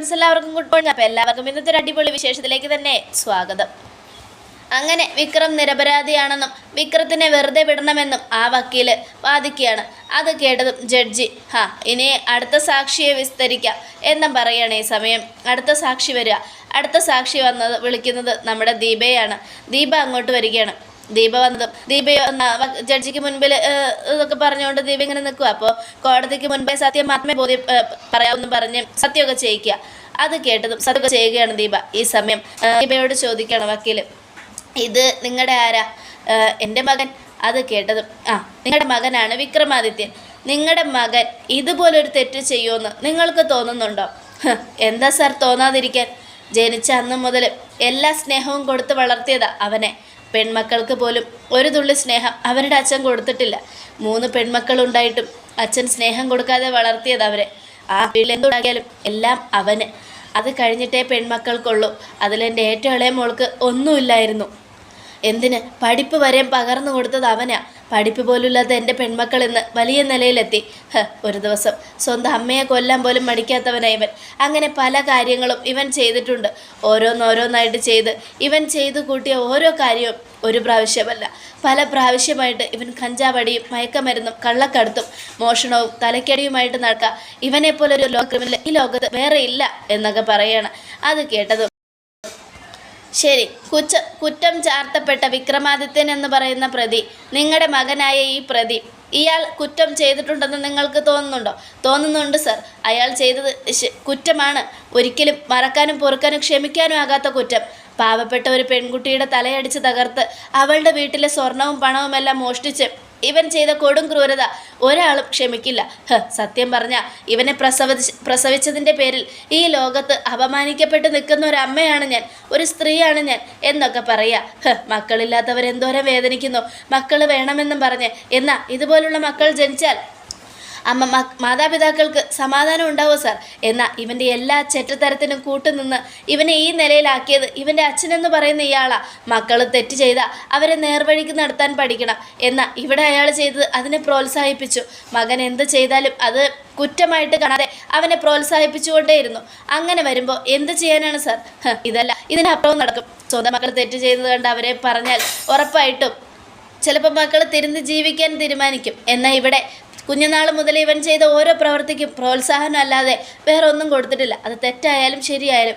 Friends എല്ലാവർക്കും good morning അപ്പോൾ എല്ലാവർക്കും ഇന്നത്തെ ഒരു അടിപൊളി വിശേഷത്തിലേക്ക് തന്നെ സ്വാഗതം. അങ്ങനെ വിക്രം നിരപരാധിയാണെന്നും വിക്രത്തിനെ വെറുതെ വിടണമെന്നും ആ വക്കീൽ വാദിക്കുകയാണ്. അത് കേട്ടതും ജഡ്ജി ഹാ ഇനി അടുത്ത സാക്ഷിയെ വിസ്തരിക്കാം എന്നും പറയുകയാണ് ഈ സമയം. അടുത്ത സാക്ഷി വരിക. അടുത്ത സാക്ഷി വന്നത് വിളിക്കുന്നത് നമ്മുടെ ദീപയാണ്. ദീപ അങ്ങോട്ട് വരികയാണ്. ദീപ ദീപ ജഡ്ജിക്ക് മുൻപിൽ ഇതൊക്കെ പറഞ്ഞുകൊണ്ട് ദീപ ഇങ്ങനെ നിൽക്കുക അപ്പോൾ കോടതിക്ക് മുൻപേ സത്യം മാത്രമേ ബോധ്യ പറയാമെന്ന് പറഞ്ഞ് സത്യമൊക്കെ ചെയ്യിക്കുക. അത് കേട്ടതും സത്യമൊക്കെ ചെയ്യുകയാണ് ദീപ ഈ സമയം. ദീപയോട് ചോദിക്കുകയാണ് വക്കീൽ ഇത് നിങ്ങളുടെ ആരാ? എന്റെ മകൻ. അത് കേട്ടതും ആ നിങ്ങളുടെ മകനാണ് വിക്രമാദിത്യൻ. നിങ്ങളുടെ മകൻ ഇതുപോലൊരു തെറ്റ് ചെയ്യുമെന്ന് നിങ്ങൾക്ക് തോന്നുന്നുണ്ടോ? എന്താ സാർ തോന്നാതിരിക്കാൻ? ജനിച്ച അന്ന് മുതൽ എല്ലാ സ്നേഹവും കൊടുത്ത് വളർത്തിയതാ അവനെ. പെൺമക്കൾക്ക് പോലും ഒരു തുള്ളി സ്നേഹം അവരുടെ അച്ഛൻ കൊടുത്തിട്ടില്ല. മൂന്ന് പെൺമക്കളുണ്ടായിട്ടും അച്ഛൻ സ്നേഹം കൊടുക്കാതെ വളർത്തിയത് അവരെ. ആ വീട്ടിലെന്തുണ്ടാക്കിയാലും എല്ലാം അവന്. അത് കഴിഞ്ഞിട്ടേ പെൺമക്കൾക്കുള്ളൂ. അതിലെന്റെ ഏറ്റവും ഇളയ മോൾക്ക് ഒന്നുമില്ലായിരുന്നു. എന്തിന്? പഠിപ്പ് വരെയും പകർന്നു കൊടുത്തത് അവനാ. പഠിപ്പ് പോലുമില്ലാത്ത എന്റെ പെൺമക്കൾ ഇന്ന് വലിയ നിലയിലെത്തി. ഹ, ഒരു ദിവസം. സ്വന്തം അമ്മയെ കൊല്ലാൻ പോലും മടിക്കാത്തവനായി ഇവൻ. അങ്ങനെ പല കാര്യങ്ങളും ഇവൻ ചെയ്തിട്ടുണ്ട്. ഓരോന്നോരോന്നായിട്ട് ചെയ്ത് ഇവൻ ചെയ്തു കൂട്ടിയ ഓരോ കാര്യവും ഒരു പ്രാവശ്യമല്ല. പല പ്രാവശ്യമായിട്ട് ഇവൻ കഞ്ചാവടിയും മയക്കമരുന്നും കള്ളക്കടത്തും മോഷണവും തലക്കടിയുമായിട്ട് നടക്കുക. ഇവനെപ്പോലൊരു ലോ ക്രിമിനൽ ഈ ലോകത്ത് വേറെ ഇല്ല എന്നൊക്കെ പറയാണ്. അത് കേട്ടതും ശരി കുറ്റ കുറ്റം ചാർത്തപ്പെട്ട വിക്രമാദിത്യൻ എന്ന് പറയുന്ന പ്രതി നിങ്ങളുടെ മകനായ ഈ പ്രതി ഇയാൾ കുറ്റം ചെയ്തിട്ടുണ്ടെന്ന് നിങ്ങൾക്ക് തോന്നുന്നുണ്ടോ? തോന്നുന്നുണ്ട് സർ. അയാൾ ചെയ്തത് കുറ്റമാണ്. ഒരിക്കലും മറക്കാനും പൊറുക്കാനും ക്ഷമിക്കാനും ആകാത്ത കുറ്റം. പാവപ്പെട്ട ഒരു പെൺകുട്ടിയുടെ തലയടിച്ച് തകർത്ത് അവളുടെ വീട്ടിലെ സ്വർണവും പണവും എല്ലാം മോഷ്ടിച്ച് ഇവൻ ചെയ്ത കൊടും ക്രൂരത ഒരാളും ക്ഷമിക്കില്ല. ഹ്, സത്യം പറഞ്ഞ ഇവനെ പ്രസവിച്ച് പ്രസവിച്ചതിന്റെ പേരിൽ ഈ ലോകത്ത് അപമാനിക്കപ്പെട്ട് നിൽക്കുന്ന ഒരു അമ്മയാണ് ഞാൻ ഒരു സ്ത്രീയാണ് ഞാൻ എന്നൊക്കെ പറയാ. ഹ്, മക്കളില്ലാത്തവരെന്തോരം വേദനിക്കുന്നു? മക്കൾ വേണമെന്നും പറഞ്ഞ് എന്നാ ഇതുപോലുള്ള മക്കൾ ജനിച്ചാൽ അമ്മ മാതാപിതാക്കൾക്ക് സമാധാനം ഉണ്ടാവോ സാർ എന്നാൽ ഇവന്റെ എല്ലാ ചെറ്റത്തരത്തിനും കൂട്ടുനിന്ന് ഇവനെ ഈ നിലയിലാക്കിയത് ഇവന്റെ അച്ഛനെന്ന് പറയുന്ന ഇയാളാ. മക്കൾ തെറ്റ് ചെയ്ത അവരെ നേർവഴിക്ക് നടത്താൻ പഠിക്കണം. എന്നാൽ ഇവിടെ അയാൾ ചെയ്തത് അതിനെ പ്രോത്സാഹിപ്പിച്ചു. മകൻ എന്ത് ചെയ്താലും അത് കുറ്റമായിട്ട് കാണാതെ അവനെ പ്രോത്സാഹിപ്പിച്ചുകൊണ്ടേയിരുന്നു. അങ്ങനെ വരുമ്പോൾ എന്ത് ചെയ്യാനാണ് സാർ ഇതല്ല ഇതിനപ്പുറവും നടക്കും. സ്വന്തം മക്കൾ തെറ്റ് ചെയ്തത് കണ്ട് അവരെ പറഞ്ഞാൽ ഉറപ്പായിട്ടും ചിലപ്പോൾ മക്കൾ തിരുന്ന് ജീവിക്കാൻ തീരുമാനിക്കും. എന്നാൽ ഇവിടെ കുഞ്ഞുനാൾ മുതൽ ഇവൻ ചെയ്ത ഓരോ പ്രവൃത്തിക്കും പ്രോത്സാഹനം അല്ലാതെ വേറെ ഒന്നും കൊടുത്തിട്ടില്ല. അത് തെറ്റായാലും ശരിയായാലും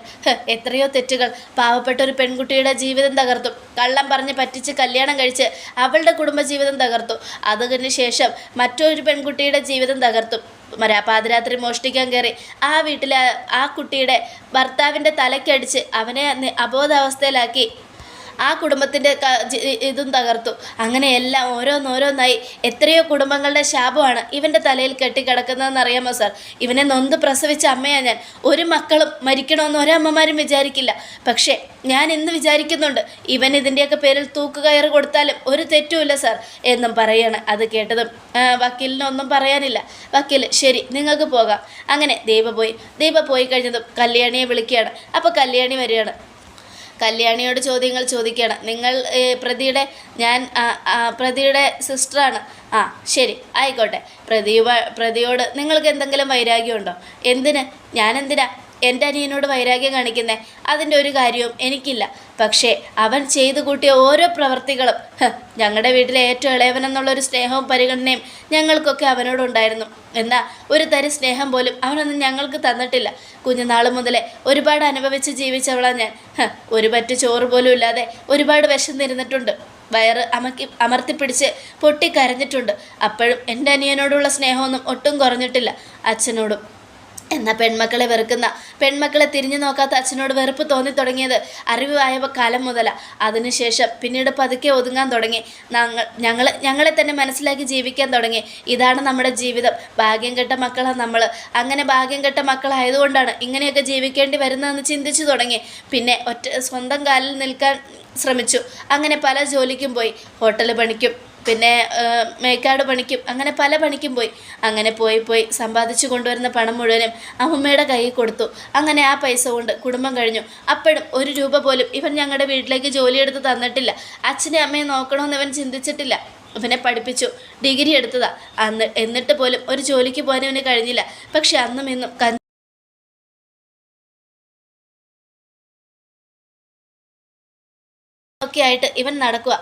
എത്രയോ തെറ്റുകൾ. പാവപ്പെട്ട ഒരു പെൺകുട്ടിയുടെ ജീവിതം തകർത്തു. കള്ളം പറഞ്ഞ് പറ്റിച്ച് കല്യാണം കഴിച്ച് അവളുടെ കുടുംബജീവിതം തകർത്തു. അതിന് ശേഷം മറ്റൊരു പെൺകുട്ടിയുടെ ജീവിതം തകർത്തു. പാതിരാത്രി മോഷ്ടിക്കാൻ കയറി ആ വീട്ടിലെ ആ കുട്ടിയുടെ ഭർത്താവിന്റെ തലക്കടിച്ച് അവനെ അബോധാവസ്ഥയിലാക്കി. ആ കുടുംബത്തിന്റെ ഇതും തകർത്തു. അങ്ങനെ എല്ലാം ഓരോന്നോരോന്നായി. എത്രയോ കുടുംബങ്ങളുടെ ശാപമാണ് ഇവന്റെ തലയിൽ കെട്ടിക്കിടക്കുന്നതെന്ന് അറിയാമോ സാർ? ഇവനെ നൊന്ത് പ്രസവിച്ച അമ്മയാണ് ഞാൻ. ഒരു മക്കളും മരിക്കണമെന്ന് ഒരമ്മമാരും വിചാരിക്കില്ല. പക്ഷേ ഞാൻ ഇന്ന് വിചാരിക്കുന്നുണ്ട് ഇവൻ ഇതിന്റെയൊക്കെ പേരിൽ തൂക്കുകയറ് കൊടുത്താലും ഒരു തെറ്റുമില്ല സാർ എന്നും പറയാണ്. അത് കേട്ടതും വക്കീലിനൊന്നും പറയാനില്ല. വക്കീൽ ശരി നിങ്ങൾക്ക് പോകാം. അങ്ങനെ ദീപ പോയി. ദീപ പോയി കഴിഞ്ഞതും കല്യാണിയെ വിളിക്കുകയാണ്. അപ്പോൾ കല്യാണി വരികയാണ്. കല്യാണിയോട് ചോദ്യങ്ങൾ ചോദിക്കണം നിങ്ങൾ പ്രതിയുടെ ഞാൻ പ്രതിയുടെ സിസ്റ്ററാണ്. ആ ശരി ആയിക്കോട്ടെ. പ്രതി പ്രതിയോട് നിങ്ങൾക്ക് എന്തെങ്കിലും വൈരാഗ്യമുണ്ടോ? എന്തിന്? ഞാൻ എന്തിനാ? എന്റെ അനിയനോട് വൈരാഗ്യം കാണിക്കുന്നേ? അതിന്റെ ഒരു കാര്യവും എനിക്കില്ല. പക്ഷേ അവൻ ചെയ്തു കൂട്ടിയ ഓരോ പ്രവർത്തികളും ഞങ്ങളുടെ വീട്ടിലെ ഏറ്റവും ഇളയവനെന്നുള്ളൊരു സ്നേഹവും പരിഗണനയും ഞങ്ങൾക്കൊക്കെ അവനോടുണ്ടായിരുന്നു. എന്നാൽ ഒരു തരി സ്നേഹം പോലും അവനൊന്നും ഞങ്ങൾക്ക് തന്നിട്ടില്ല. കുഞ്ഞുനാൾ മുതലേ ഒരുപാട് അനുഭവിച്ച് ജീവിച്ചവളാണ് ഞാൻ. ഒരു പറ്റു ചോറ് പോലും ഇല്ലാതെ ഒരുപാട് വിശന്നിരുന്നിട്ടുണ്ട്. വയറ് അമക്കി അമർത്തിപ്പിടിച്ച് പൊട്ടിക്കരഞ്ഞിട്ടുണ്ട്. അപ്പോഴും എന്റെ അനിയനോടുള്ള സ്നേഹമൊന്നും ഒട്ടും കുറഞ്ഞിട്ടില്ല. അച്ഛനോടും. എന്നാൽ പെൺമക്കളെ വെറുക്കുന്ന പെൺമക്കളെ തിരിഞ്ഞു നോക്കാത്ത അച്ഛനോട് വെറുപ്പ് തോന്നി തുടങ്ങിയത് അറിവായ കാലം മുതലാണ് അതിനുശേഷം പിന്നീട് പതുക്കെ ഒതുങ്ങാൻ തുടങ്ങി. ഞങ്ങൾ ഞങ്ങളെ തന്നെ മനസ്സിലാക്കി ജീവിക്കാൻ തുടങ്ങി. ഇതാണ് നമ്മുടെ ജീവിതം. ഭാഗ്യം കെട്ട മക്കളാണ് നമ്മൾ അങ്ങനെ ഭാഗ്യം കെട്ട മക്കളായതുകൊണ്ടാണ് ഇങ്ങനെയൊക്കെ ജീവിക്കേണ്ടി വരുന്നതെന്ന് ചിന്തിച്ചു തുടങ്ങി. പിന്നെ ഒറ്റ സ്വന്തം കാലിൽ നിൽക്കാൻ ശ്രമിച്ചു. അങ്ങനെ പല ജോലിക്കും പോയി. ഹോട്ടൽ പണിക്കും പിന്നെ മേക്കാട് പണിക്കും അങ്ങനെ പല പണിക്കും പോയി. അങ്ങനെ പോയി പോയി സമ്പാദിച്ചു കൊണ്ടുവരുന്ന പണം മുഴുവനും അമ്മമ്മയുടെ കയ്യിൽ കൊടുത്തു. അങ്ങനെ ആ പൈസ കൊണ്ട് കുടുംബം കഴിഞ്ഞു. അപ്പോഴും ഒരു രൂപ പോലും ഇവൻ ഞങ്ങളുടെ വീട്ടിലേക്ക് ജോലിയെടുത്ത് തന്നിട്ടില്ല. അച്ഛനെ അമ്മയെ നോക്കണമെന്ന് ഇവൻ ചിന്തിച്ചിട്ടില്ല. ഇവനെ പഠിപ്പിച്ചു ഡിഗ്രി എടുത്തതാ. അന്ന് എന്നിട്ട് പോലും ഒരു ജോലിക്ക് പോകാൻ ഇവന് കഴിഞ്ഞില്ല. പക്ഷെ അന്നും ഇന്നും ഒക്കെ ആയിട്ട് ഇവൻ നടക്കുക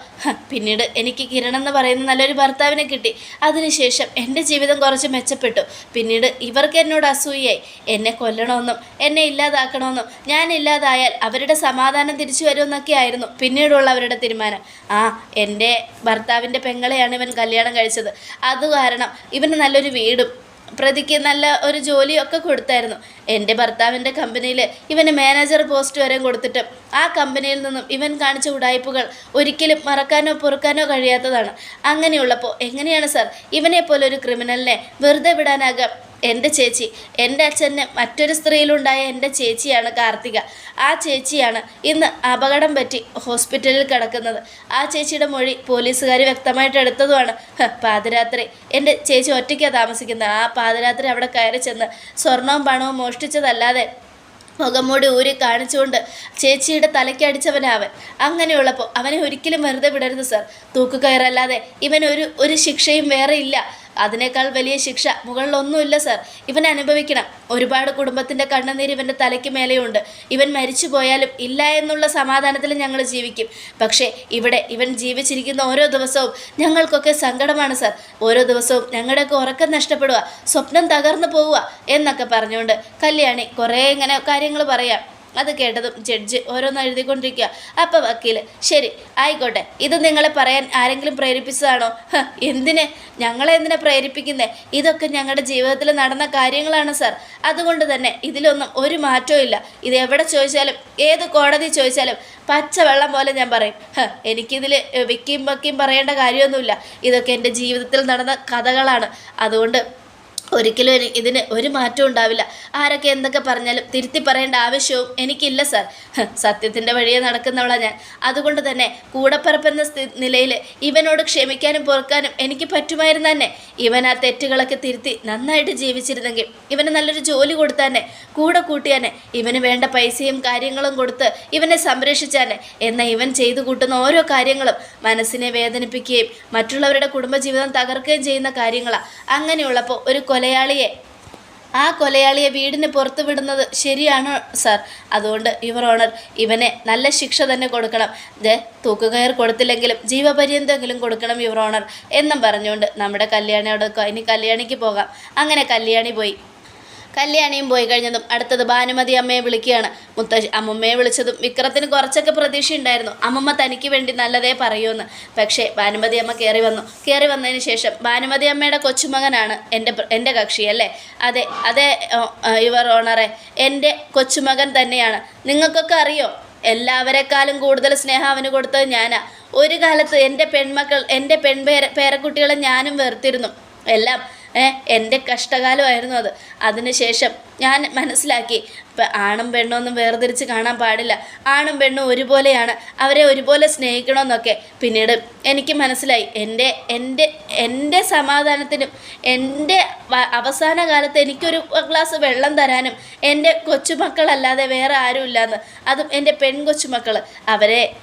പിന്നീട് എനിക്ക് കിരൺ എന്ന് പറയുന്ന നല്ലൊരു ഭർത്താവിനെ കിട്ടി. അതിനുശേഷം എന്റെ ജീവിതം കുറച്ച് മെച്ചപ്പെട്ടു. പിന്നീട് ഇവർക്ക് എന്നോട് അസൂയായി എന്നെ കൊല്ലണമെന്നും എന്നെ ഇല്ലാതാക്കണമെന്നും ഞാൻ ഇല്ലാതായാൽ അവരുടെ സമാധാനം തിരിച്ചു വരുമെന്നൊക്കെ ആയിരുന്നു പിന്നീടുള്ള അവരുടെ തീരുമാനം. ആ എന്റെ ഭർത്താവിന്റെ പെങ്ങളെയാണ് ഇവൻ കല്യാണം കഴിച്ചത്. അത് കാരണം ഇവന് നല്ലൊരു വീടും പ്രതിക്ക് നല്ല ഒരു ജോലിയൊക്കെ കൊടുത്തായിരുന്നു. എന്റെ ഭർത്താവിന്റെ കമ്പനിയിൽ ഇവന് മാനേജർ പോസ്റ്റ് വരെ കൊടുത്തിട്ട് ആ കമ്പനിയിൽ നിന്നും ഇവൻ കാണിച്ച ഉടായ്പകൾ ഒരിക്കലും മറക്കാനോ പൊറുക്കാനോ കഴിയാത്തതാണ്. അങ്ങനെയുള്ളപ്പോൾ എങ്ങനെയാണ് സാർ ഇവനെ പോലെ ഒരു ക്രിമിനലിനെ വെറുതെ വിടാനാകാം? എന്റെ ചേച്ചി. എന്റെ അച്ഛന് മറ്റൊരു സ്ത്രീയിലുണ്ടായ എന്റെ ചേച്ചിയാണ് കാർത്തിക. ആ ചേച്ചിയാണ് ഇന്ന് അപകടം പറ്റി ഹോസ്പിറ്റലിൽ കിടക്കുന്നത്. ആ ചേച്ചിയുടെ മൊഴി പോലീസുകാർ വ്യക്തമായിട്ട് എടുത്തതുമാണ്. പാതിരാത്രി. എന്റെ ചേച്ചി ഒറ്റയ്ക്കാണ് താമസിക്കുന്നത്. ആ പാതിരാത്രി അവിടെ കയറി ചെന്ന് സ്വർണവും പണവും മോഷ്ടിച്ചതല്ലാതെ മുഖംമൂടി ഊരി കാണിച്ചുകൊണ്ട് ചേച്ചിയുടെ തലയ്ക്കടിച്ചവനാവൻ അങ്ങനെയുള്ളപ്പോൾ അവനെ ഒരിക്കലും വെറുതെ വിടരുത് സർ. തൂക്കുകയറല്ലാതെ ഇവനൊരു ഒരു ശിക്ഷയും വേറെ ഇല്ല. അതിനേക്കാൾ വലിയ ശിക്ഷ മുകളിലൊന്നുമില്ല സർ. ഇവൻ അനുഭവിക്കണം. ഒരുപാട് കുടുംബത്തിന്റെ കണ്ണുനീര് ഇവന്റെ തലയ്ക്ക് മേലെയുണ്ട്. ഇവൻ മരിച്ചു പോയാലും ഇല്ല എന്നുള്ള സമാധാനത്തിൽ ഞങ്ങൾ ജീവിക്കും. പക്ഷേ ഇവിടെ ഇവൻ ജീവിച്ചിരിക്കുന്ന ഓരോ ദിവസവും ഞങ്ങൾക്കൊക്കെ സങ്കടമാണ് സർ. ഓരോ ദിവസവും ഞങ്ങളുടെയൊക്കെ ഉറക്കം നഷ്ടപ്പെടുക സ്വപ്നം തകർന്നു പോവുക എന്നൊക്കെ പറഞ്ഞുകൊണ്ട് കല്യാണി കുറേ ഇങ്ങനെ കാര്യങ്ങൾ പറയാം. അത് കേട്ടതും ജഡ്ജ് ഓരോന്ന് എഴുതിക്കൊണ്ടിരിക്കുക അപ്പം വക്കീൽ ശരി ആയിക്കോട്ടെ. ഇത് നിങ്ങളെ പറയാൻ ആരെങ്കിലും പ്രേരിപ്പിച്ചതാണോ? എന്തിനെ? ഞങ്ങളെ എന്തിനെ പ്രേരിപ്പിക്കുന്നത് ഇതൊക്കെ ഞങ്ങളുടെ ജീവിതത്തിൽ നടന്ന കാര്യങ്ങളാണ് സാർ. അതുകൊണ്ട് തന്നെ ഇതിലൊന്നും ഒരു മാറ്റവും ഇല്ല. ഇത് എവിടെ ചോദിച്ചാലും ഏത് കോടതി ചോദിച്ചാലും പച്ചവെള്ളം പോലെ ഞാൻ പറയും. എനിക്കിതിൽ വിക്കിയും വക്കിയും പറയേണ്ട കാര്യമൊന്നുമില്ല. ഇതൊക്കെ എന്റെ ജീവിതത്തിൽ നടന്ന കഥകളാണ്. അതുകൊണ്ട് ഒരിക്കലും ഇതിന് ഒരു മാറ്റവും ഉണ്ടാവില്ല. ആരൊക്കെ എന്തൊക്കെ പറഞ്ഞാലും തിരുത്തി പറയേണ്ട ആവശ്യവും എനിക്കില്ല സാർ. സത്യത്തിന്റെ വഴിയെ നടക്കുന്നവളാണ് ഞാൻ. അതുകൊണ്ട് തന്നെ കൂടപ്പറപ്പെന്ന നിലയിൽ ഇവനോട് ക്ഷമിക്കാനും പൊറുക്കാനും എനിക്ക് പറ്റുമായിരുന്നു തന്നെ. ഇവൻ ആ തെറ്റുകളൊക്കെ തിരുത്തി നന്നായിട്ട് ജീവിച്ചിരുന്നെങ്കിൽ ഇവന് നല്ലൊരു ജോലി കൊടുത്താനെ കൂടെ കൂട്ടിയാനെ ഇവന് വേണ്ട പൈസയും കാര്യങ്ങളും കൊടുത്ത് ഇവനെ സംരക്ഷിച്ചാനെ. എന്നാൽ ഇവൻ ചെയ്തു കൂട്ടുന്ന ഓരോ കാര്യങ്ങളും മനസ്സിനെ വേദനിപ്പിക്കുകയും മറ്റുള്ളവരുടെ കുടുംബജീവിതം തകർക്കുകയും ചെയ്യുന്ന കാര്യങ്ങളാണ് അങ്ങനെയുള്ളപ്പോൾ ഒരു കൊലയാളിയെ. ആ കൊലയാളിയെ വീടിന് പുറത്തുവിടുന്നത് ശരിയാണോ സാർ? അതുകൊണ്ട് യുവർ ഓണർ ഇവനെ നല്ല ശിക്ഷ തന്നെ കൊടുക്കണം. ദേ തൂക്കുകയർ കൊടുത്തില്ലെങ്കിലും ജീവപര്യന്തെങ്കിലും കൊടുക്കണം യുവർ ഓണർ എന്നും പറഞ്ഞുകൊണ്ട് നമ്മുടെ കല്യാണിയോട് ഇനി കല്യാണിക്ക് പോകാം. അങ്ങനെ കല്യാണി പോയി. കല്യാണിയും പോയി കഴിഞ്ഞതും അടുത്തത് ഭാനുമതി അമ്മയെ വിളിക്കുകയാണ്. മുത്തശ്ശി അമ്മമ്മയെ വിളിച്ചതും വിക്രത്തിന് കുറച്ചൊക്കെ പ്രതീക്ഷ ഉണ്ടായിരുന്നു അമ്മമ്മ തനിക്ക് വേണ്ടി നല്ലതേ പറയുമെന്ന്. പക്ഷേ ഭാനുമതി അമ്മ കയറി വന്നു. കയറി വന്നതിന് ശേഷം ഭാനുമതി അമ്മയുടെ കൊച്ചുമകനാണ് എന്റെ എന്റെ കക്ഷി അല്ലേ? അതെ അതെ യുവർ ഓണറെ. എന്റെ കൊച്ചുമകൻ തന്നെയാണ്. നിങ്ങൾക്കൊക്കെ അറിയോ? എല്ലാവരെക്കാളും കൂടുതൽ സ്നേഹം അവന് കൊടുത്തത് ഞാനാ. ഒരു കാലത്ത് എന്റെ പെൺമക്കൾ എന്റെ പെൺപേര പേരക്കുട്ടികളെ ഞാനും വെറുത്തിരുന്നു എല്ലാം എന്റെ കഷ്ടകാലമായിരുന്നു അത്. അതിനുശേഷം ഞാൻ മനസ്സിലാക്കി ഇപ്പം ആണും പെണ്ണും ഒന്നും വേർതിരിച്ച് കാണാൻ പാടില്ല. ആണും പെണ്ണും ഒരുപോലെയാണ്. അവരെ ഒരുപോലെ സ്നേഹിക്കണമെന്നൊക്കെ പിന്നീട് എനിക്ക് മനസ്സിലായി. എന്റെ എന്റെ എന്റെ സമാധാനത്തിനും എന്റെ അവസാന കാലത്ത് എനിക്കൊരു ഗ്ലാസ് വെള്ളം തരാനും എന്റെ കൊച്ചുമക്കളല്ലാതെ വേറെ ആരുമില്ലാന്ന്. അതും എന്റെ പെൺകൊച്ചുമക്കൾ അവരെ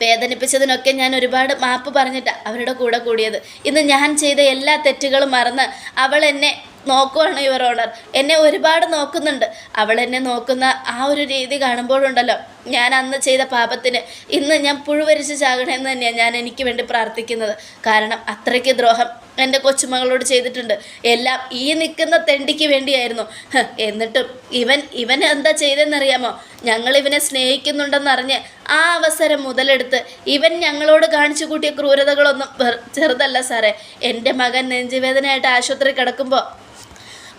വേദനിപ്പിച്ചതിനൊക്കെ ഞാൻ ഒരുപാട് മാപ്പ് പറഞ്ഞിട്ടാണ് അവരുടെ കൂടെ കൂടിയത്. ഇന്ന് ഞാൻ ചെയ്ത എല്ലാ തെറ്റുകളും മറന്ന് അവൾ എന്നെ നോക്കുവാണ് യുവർ ഓണർ. എന്നെ ഒരുപാട് നോക്കുന്നുണ്ട്. അവൾ എന്നെ നോക്കുന്ന ആ ഒരു രീതി കാണുമ്പോഴുണ്ടല്ലോ ഞാൻ അന്ന് ചെയ്ത പാപത്തിന് ഇന്ന് ഞാൻ പുഴുവരിച്ച് ചാകണമെന്ന് തന്നെയാണ് ഞാൻ എനിക്ക് വേണ്ടി പ്രാർത്ഥിക്കുന്നത്. കാരണം അത്രയ്ക്ക് ദ്രോഹം എന്റെ കൊച്ചുമകളോട് ചെയ്തിട്ടുണ്ട്. എല്ലാം ഈ നിൽക്കുന്ന തെണ്ടിക്ക് വേണ്ടിയായിരുന്നു. എന്നിട്ടും ഇവൻ ഇവൻ എന്താ ചെയ്തെന്നറിയാമോ? ഞങ്ങൾ ഇവനെ സ്നേഹിക്കുന്നുണ്ടെന്നറിഞ്ഞ് ആ അവസരം മുതലെടുത്ത് ഇവൻ ഞങ്ങളോട് കാണിച്ചു കൂട്ടിയ ക്രൂരതകളൊന്നും ചെറുതല്ല സാറേ. എന്റെ മകൻ നെഞ്ചുവേദനയായിട്ട് ആശുപത്രി കിടക്കുമ്പോൾ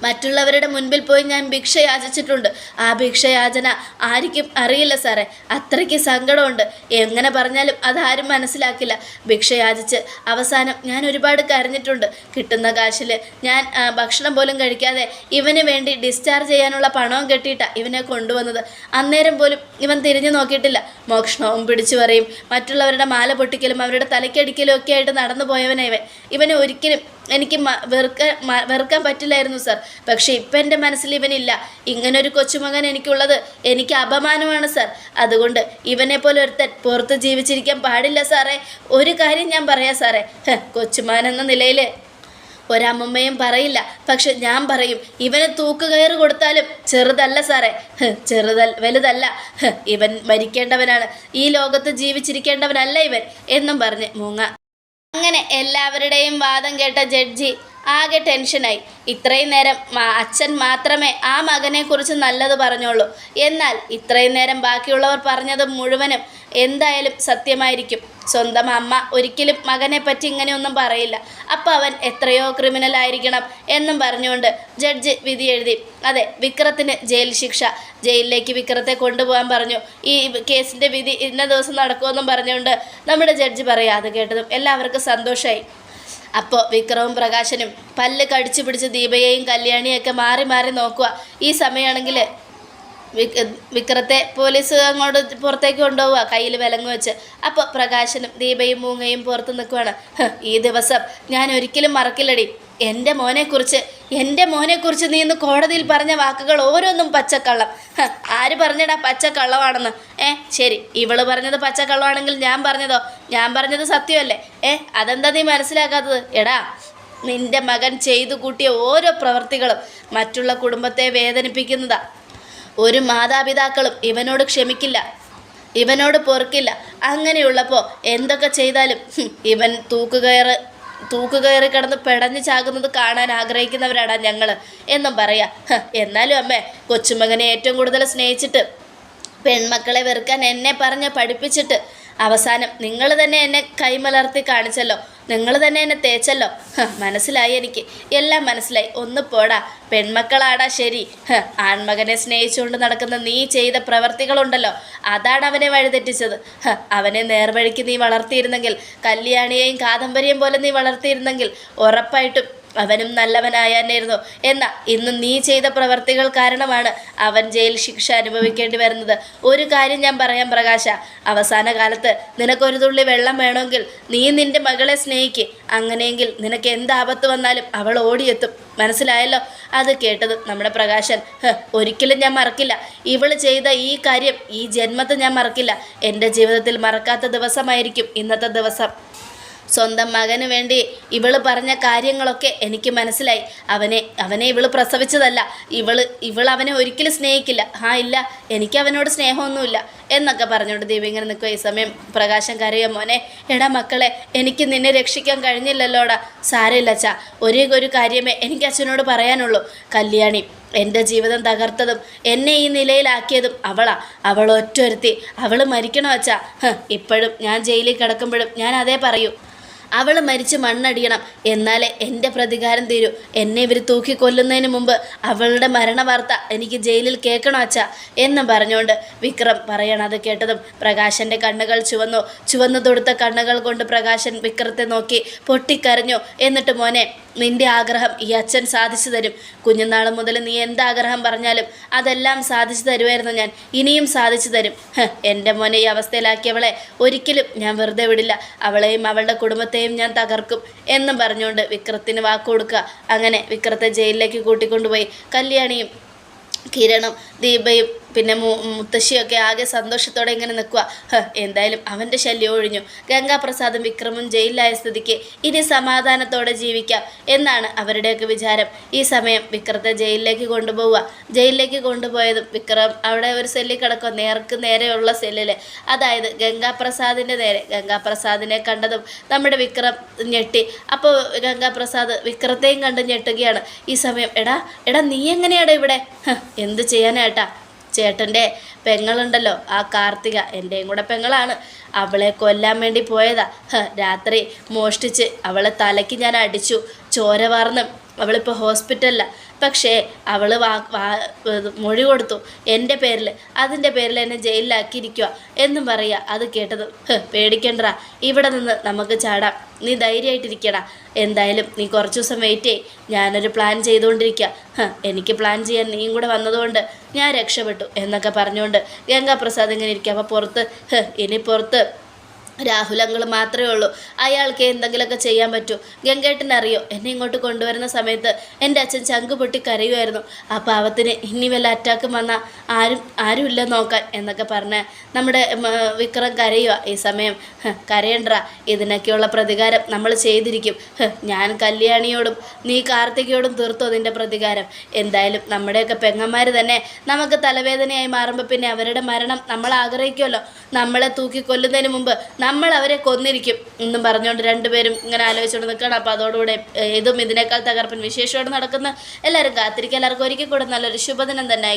മറ്റുള്ളവരുടെ മുൻപിൽ പോയി ഞാൻ ഭിക്ഷ യാചിച്ചിട്ടുണ്ട് ആ ഭിക്ഷയാചന ആർക്കും അറിയില്ല സാറേ. അത്രയ്ക്ക് സങ്കടമുണ്ട്. എങ്ങനെ പറഞ്ഞാലും അതാരും മനസ്സിലാക്കില്ല. ഭിക്ഷ യാചിച്ച് അവസാനം ഞാൻ ഒരുപാട് കരഞ്ഞിട്ടുണ്ട്. കിട്ടുന്ന കാശിൽ ഞാൻ ഭക്ഷണം പോലും കഴിക്കാതെ ഇവന് വേണ്ടി ഡിസ്ചാർജ് ചെയ്യാനുള്ള പണവും കെട്ടിയിട്ടാണ് ഇവനെ കൊണ്ടുവന്നത്. അന്നേരം പോലും ഇവൻ തിരിഞ്ഞു നോക്കിയിട്ടില്ല. മോക്ഷണവും പിടിച്ചു പറയും. മറ്റുള്ളവരുടെ മാല പൊട്ടിക്കലും അവരുടെ തലക്കടിക്കലും ഒക്കെ ആയിട്ട് നടന്നു പോയവനെ ഇവനെ ഒരിക്കലും എനിക്ക് വെറുക്കാൻ വെറുക്കാൻ പറ്റില്ലായിരുന്നു സർ. പക്ഷേ ഇപ്പം എന്റെ മനസ്സിൽ ഇവനില്ല. ഇങ്ങനൊരു കൊച്ചുമകൻ എനിക്കുള്ളത് എനിക്ക് അപമാനമാണ് സർ. അതുകൊണ്ട് ഇവനെ പോലെ ഒരുത്തൻ പുറത്ത് ജീവിച്ചിരിക്കാൻ പാടില്ല സാറേ. ഒരു കാര്യം ഞാൻ പറയാം സാറേ. കൊച്ചുമാൻ എന്ന നിലയിൽ ഒരമ്മമ്മയും പറയില്ല. പക്ഷെ ഞാൻ പറയും ഇവന് തൂക്കുകയറ് കൊടുത്താലും ചെറുതല്ല സാറേ. ചെറുതൽ വലുതല്ല. ഇവൻ മരിക്കേണ്ടവനാണ്. ഈ ലോകത്ത് ജീവിച്ചിരിക്കേണ്ടവനല്ല ഇവൻ എന്നും പറഞ്ഞ് മൂങ്ങ. അങ്ങനെ എല്ലാവരുടെയും വാദം കേട്ട ജഡ്ജി ആകെ ടെൻഷനായി. ഇത്രയും നേരം അച്ഛൻ മാത്രമേ ആ മകനെക്കുറിച്ച് നല്ലത് പറഞ്ഞുള്ളൂ എന്നാൽ ഇത്രയും നേരം ബാക്കിയുള്ളവർ പറഞ്ഞത് മുഴുവനും എന്തായാലും സത്യമായിരിക്കും. സ്വന്തം അമ്മ ഒരിക്കലും മകനെ പറ്റി ഇങ്ങനെയൊന്നും പറയില്ല. അപ്പം അവൻ എത്രയോ ക്രിമിനൽ ആയിരിക്കണം എന്നും പറഞ്ഞുകൊണ്ട് ജഡ്ജ് വിധി എഴുതി. അതെ വിക്രത്തിന് ജയിൽ ശിക്ഷ. ജയിലിലേക്ക് വിക്രത്തെ കൊണ്ടുപോകാൻ പറഞ്ഞു. ഈ കേസിന്റെ വിധി ഇന്ന ദിവസം നടക്കുമെന്നും പറഞ്ഞുകൊണ്ട് നമ്മുടെ ജഡ്ജ് പറയാം അത് കേട്ടതും എല്ലാവർക്കും സന്തോഷമായി അപ്പോൾ വിക്രവും പ്രകാശനും പല്ല് കടിച്ചു പിടിച്ച് ദീപയെയും കല്യാണിയൊക്കെ മാറി മാറി നോക്കുക. ഈ സമയമാണെങ്കിൽ വിക് വിക്രത്തെ പോലീസ് അങ്ങോട്ട് പുറത്തേക്ക് കൊണ്ടുപോവുക കയ്യിൽ വിലങ്ങ് വെച്ച്. അപ്പോൾ പ്രകാശനും ദീപയും മൂങ്ങയും പുറത്ത് നിൽക്കുവാണ്. ഈ ദിവസം ഞാൻ ഒരിക്കലും മറക്കില്ലടി. എന്റെ മോനെക്കുറിച്ച് എന്റെ മോനെക്കുറിച്ച് നീ ഇന്ന് കോടതിയിൽ പറഞ്ഞ വാക്കുകൾ ഓരോന്നും പച്ചക്കള്ളം. ആര് പറഞ്ഞടാ പച്ചക്കള്ളമാണെന്ന്? ഏ ശരി ഇവൾ പറഞ്ഞത് പച്ചക്കള്ളമാണെങ്കിൽ ഞാൻ പറഞ്ഞതോ? ഞാൻ പറഞ്ഞത് സത്യമല്ലേ? ഏ അതെന്താ നീ മനസ്സിലാക്കാത്തത്? എടാ നിന്റെ മകൻ ചെയ്തു കൂട്ടിയ ഓരോ പ്രവൃത്തികളും മറ്റുള്ള കുടുംബത്തെ വേദനിപ്പിക്കുന്നതാ. ഒരു മാതാപിതാക്കളും ഇവനോട് ക്ഷമിക്കില്ല ഇവനോട് പൊറുക്കില്ല. അങ്ങനെയുള്ളപ്പോൾ എന്തൊക്കെ ചെയ്താലും ഇവൻ തൂക്കുകയറ്. തൂക്കുകയറി കിടന്ന് പെടഞ്ഞു ചാകുന്നത് കാണാൻ ആഗ്രഹിക്കുന്നവരാടാ ഞങ്ങൾ എന്നും പറയാം. എന്നാലും അമ്മേ കൊച്ചുമകനെ ഏറ്റവും കൂടുതൽ സ്നേഹിച്ചിട്ട് പെൺമക്കളെ വെറുക്കാൻ എന്നെ പറഞ്ഞ് പഠിപ്പിച്ചിട്ട് അവസാനം നിങ്ങൾ തന്നെ എന്നെ കൈമലർത്തി കാണിച്ചല്ലോ. നിങ്ങൾ തന്നെ എന്നെ തേച്ചല്ലോ. മനസ്സിലായി എനിക്ക്. എല്ലാം മനസ്സിലായി. ഒന്ന് പോടാ. പെൺമക്കളാടാ ശരി. ആൺമകനെ സ്നേഹിച്ചുകൊണ്ട് നടക്കുന്ന നീ ചെയ്ത പ്രവർത്തികളുണ്ടല്ലോ. അതാണ് അവനെ വഴിതെറ്റിച്ചത്. അവനെ നേർവഴിക്ക് നീ വളർത്തിയിരുന്നെങ്കിൽ കല്യാണിയെയും കാദംബരിയും പോലെ നീ വളർത്തിയിരുന്നെങ്കിൽ ഉറപ്പായിട്ടും അവനും നല്ലവനായായിരുന്നു എന്നാ ഇന്ന് നീ ചെയ്ത പ്രവർത്തികൾ കാരണമാണ് അവൻ ജയിൽ ശിക്ഷ അനുഭവിക്കേണ്ടി വരുന്നത്. ഒരു കാര്യം ഞാൻ പറയാം പ്രകാശ. അവസാന കാലത്ത് നിനക്കൊരു തുള്ളി വെള്ളം വേണമെങ്കിൽ നീ നിന്റെ മകളെ സ്നേഹിക്ക്. അങ്ങനെയെങ്കിൽ നിനക്ക് എന്ത് ആപത്ത് വന്നാലും അവൾ ഓടിയെത്തും. മനസ്സിലായല്ലോ? അത് കേട്ടത് നമ്മുടെ പ്രകാശൻ. "ഹ്, ഒരിക്കലും ഞാൻ മറക്കില്ല. ഇവൾ ചെയ്ത ഈ കാര്യം ഈ ജന്മത്തെ ഞാൻ മറക്കില്ല. എന്റെ ജീവിതത്തിൽ മറക്കാത്ത ദിവസമായിരിക്കും ഇന്നത്തെ ദിവസം. സ്വന്തം മകന് വേണ്ടി ഇവൾ പറഞ്ഞ കാര്യങ്ങളൊക്കെ എനിക്ക് മനസ്സിലായി. അവനെ അവനെ ഇവൾ പ്രസവിച്ചതല്ല. ഇവൾ ഇവൾ അവനെ ഒരിക്കലും സ്നേഹിക്കില്ല. ആ ഇല്ല. എനിക്ക് അവനോട് സ്നേഹമൊന്നുമില്ല എന്നൊക്കെ പറഞ്ഞുകൊണ്ട് ദീപ ഇങ്ങനെ നിൽക്കുക ഈ സമയം പ്രകാശം കരയ മോനെ എടാ മക്കളെ എനിക്ക് നിന്നെ രക്ഷിക്കാൻ കഴിഞ്ഞില്ലല്ലോടാ. സാരമില്ല അച്ഛാ. ഒരേ ഒരു കാര്യമേ എനിക്ക് അച്ഛനോട് പറയാനുള്ളൂ. കല്യാണി എന്റെ ജീവിതം തകർത്തതും എന്നെ ഈ നിലയിലാക്കിയതും അവളാ. അവൾ ഒറ്റൊരുത്തി. അവൾ മരിക്കണോ അച്ഛാ? ഇപ്പോഴും ഞാൻ ജയിലിൽ കിടക്കുമ്പോഴും ഞാൻ അതേ പറയൂ. അവൾ മരിച്ച് മണ്ണടിയണം. എന്നാലേ എന്റെ പ്രതികാരം തീരൂ. എന്നെ ഇവർ തൂക്കിക്കൊല്ലുന്നതിന് മുമ്പ് അവളുടെ മരണ വാർത്ത എനിക്ക് ജയിലിൽ കേൾക്കണോ അച്ഛ? എന്നും പറഞ്ഞുകൊണ്ട് വിക്രം പറയണം അത് കേട്ടതും. പ്രകാശന്റെ കണ്ണുകൾ ചുവന്നു. ചുവന്നു തൊടുത്ത കണ്ണുകൾ കൊണ്ട് പ്രകാശൻ വിക്രത്തെ നോക്കി പൊട്ടിക്കരഞ്ഞു. എന്നിട്ട് മോനെ നിന്റെ ആഗ്രഹം ഈ അച്ഛൻ സാധിച്ചു തരും. കുഞ്ഞുനാൾ മുതൽ നീ എന്താഗ്രഹം പറഞ്ഞാലും അതെല്ലാം സാധിച്ചു തരുമായിരുന്നു ഞാൻ. ഇനിയും സാധിച്ചു തരും. എന്റെ മോനെ ഈ അവസ്ഥയിലാക്കിയവളെ ഒരിക്കലും ഞാൻ വെറുതെ വിടില്ല. അവളെയും അവളുടെ കുടുംബത്തെയും ഞാൻ തകർക്കും എന്നും പറഞ്ഞുകൊണ്ട് വിക്രത്തിന് വാക്കുകൊടുക്കുക അങ്ങനെ വിക്രത്തെ ജയിലിലേക്ക് കൂട്ടിക്കൊണ്ടുപോയി. കല്യാണിയും കിരണും ദീപയും പിന്നെ മുത്തശ്ശിയൊക്കെ ആകെ സന്തോഷത്തോടെ ഇങ്ങനെ നിൽക്കുക എന്തായാലും അവന്റെ ശല്യം ഒഴിഞ്ഞു. ഗംഗാപ്രസാദും വിക്രമും ജയിലിലായ സ്ഥിതിക്ക് ഇനി സമാധാനത്തോടെ ജീവിക്കാം എന്നാണ് അവരുടെയൊക്കെ വിചാരം. ഈ സമയം വിക്രത്തെ ജയിലിലേക്ക് കൊണ്ടുപോവുക. ജയിലിലേക്ക് കൊണ്ടുപോയതും വിക്രം അവിടെ ഒരു സെല്ലിൽ കിടക്കുക നേർക്ക് നേരെയുള്ള സെല്ലിൽ അതായത് ഗംഗാപ്രസാദിന്റെ നേരെ. ഗംഗാപ്രസാദിനെ കണ്ടതും നമ്മുടെ വിക്രം ഞെട്ടി. അപ്പോൾ ഗംഗാപ്രസാദ് വിക്രത്തെയും കണ്ട് ഞെട്ടുകയാണ്. ഈ സമയം എടാ എടാ നീ എങ്ങനെയാടാ ഇവിടെ? എന്ത് ചെയ്യാനേട്ടാ ചേട്ടന്റെ പെങ്ങളുണ്ടല്ലോ ആ കാർത്തിക എന്റെയും കൂടെ പെങ്ങളാണ്. അവളെ കൊല്ലാൻ വേണ്ടി പോയതാ. രാത്രി മോഷ്ടിച്ച് അവളെ തലയ്ക്ക് ഞാൻ അടിച്ചു. ചോര വാർന്ന് അവളിപ്പോൾ ഹോസ്പിറ്റലിലാണ് പക്ഷേ അവൾ വാ വാ മൊഴി കൊടുത്തു. എന്റെ പേരിൽ അതിന്റെ പേരിൽ എന്നെ ജയിലിലാക്കിയിരിക്കുക എന്നും പറയുക അത് കേട്ടത് പേടിക്കണ്ട. ഇവിടെ നിന്ന് നമുക്ക് ചാടാം. നീ ധൈര്യമായിട്ടിരിക്കടാ. എന്തായാലും നീ കുറച്ച് ദിവസം വെയിറ്റ് ചെയ് ഞാനൊരു പ്ലാൻ ചെയ്തുകൊണ്ടിരിക്കുക എനിക്ക് പ്ലാൻ ചെയ്യാൻ നീയും കൂടെ വന്നതുകൊണ്ട് ഞാൻ രക്ഷപ്പെട്ടു എന്നൊക്കെ പറഞ്ഞുകൊണ്ട് ഗംഗാപ്രസാദ് ഇങ്ങനെ ഇരിക്കുക അപ്പോൾ പുറത്ത് ഇനി പുറത്ത് രാഹുലങ്ങൾ മാത്രമേ ഉള്ളൂ. അയാൾക്ക് എന്തെങ്കിലുമൊക്കെ ചെയ്യാൻ പറ്റൂ. ഗംഗേട്ടനറിയോ? എന്നെ ഇങ്ങോട്ട് കൊണ്ടുവരുന്ന സമയത്ത് എന്റെ അച്ഛൻ ചങ്ക് പൊട്ടി കരയുമായിരുന്നു. ആ പാവത്തിന് ഇനി വല്ല അറ്റാക്കും വന്നാൽ ആരും ആരുമില്ല നോക്കാൻ എന്നൊക്കെ പറഞ്ഞ് നമ്മുടെ വിക്രം കരയുക ഈ സമയം. "ഹ്, കരയണ്ട. ഇതിനൊക്കെയുള്ള പ്രതികാരം നമ്മൾ ചെയ്തിരിക്കും. ഞാൻ കല്യാണിയോടും നീ കാർത്തികയോടും തീർത്തു അതിന്റെ പ്രതികാരം. എന്തായാലും നമ്മുടെയൊക്കെ പെങ്ങന്മാർ തന്നെ നമുക്ക് തലവേദനയായി മാറുമ്പോൾ പിന്നെ അവരുടെ മരണം നമ്മൾ ആഗ്രഹിക്കുമല്ലോ നമ്മളെ തൂക്കിക്കൊല്ലുന്നതിന് മുമ്പ് നമ്മൾ അവരെ കൊന്നിരിക്കും എന്നും പറഞ്ഞുകൊണ്ട് രണ്ടുപേരും ഇങ്ങനെ ആലോചിച്ചുകൊണ്ട് നിൽക്കണം അപ്പോൾ അതോടുകൂടെ ഇതും ഇതിനേക്കാൾ തകർപ്പൻ വിശേഷമാണ് നടക്കുന്ന. എല്ലാവരും കാത്തിരിക്കുക. എല്ലാവർക്കും ഒരിക്കൽ കൂടെ നല്ലൊരു ശുഭദിനം തന്നെ